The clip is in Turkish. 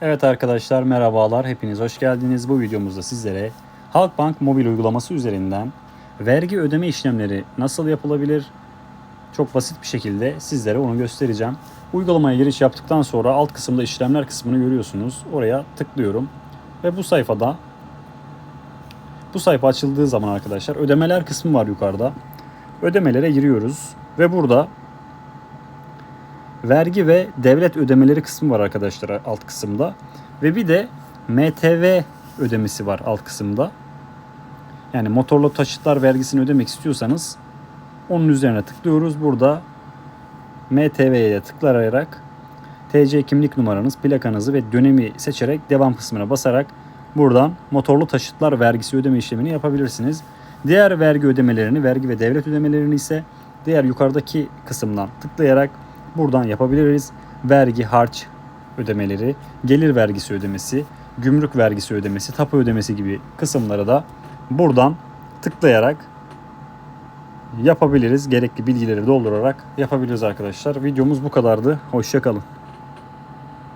Evet arkadaşlar merhabalar. Hepiniz hoş geldiniz. Bu videomuzda sizlere Halkbank mobil uygulaması üzerinden vergi ödeme işlemleri nasıl yapılabilir? Çok basit bir şekilde sizlere onu göstereceğim. Uygulamaya giriş yaptıktan sonra alt kısımda işlemler kısmını görüyorsunuz. Oraya tıklıyorum ve bu sayfada bu sayfa açıldığı zaman arkadaşlar ödemeler kısmı var yukarıda. Ödemelere giriyoruz ve burada vergi ve devlet ödemeleri kısmı var arkadaşlar alt kısımda. Ve bir de MTV ödemesi var alt kısımda. Yani motorlu taşıtlar vergisini ödemek istiyorsanız onun üzerine tıklıyoruz. Burada MTV'ye tıklayarak TC kimlik numaranız, plakanızı ve dönemi seçerek devam kısmına basarak buradan motorlu taşıtlar vergisi ödeme işlemini yapabilirsiniz. Diğer vergi ödemelerini, vergi ve devlet ödemelerini ise diğer yukarıdaki kısımdan tıklayarak buradan yapabiliriz. Vergi, harç ödemeleri, gelir vergisi ödemesi, gümrük vergisi ödemesi, tapu ödemesi gibi kısımları da buradan tıklayarak yapabiliriz. Gerekli bilgileri doldurarak yapabiliriz arkadaşlar. Videomuz bu kadardı. Hoşçakalın.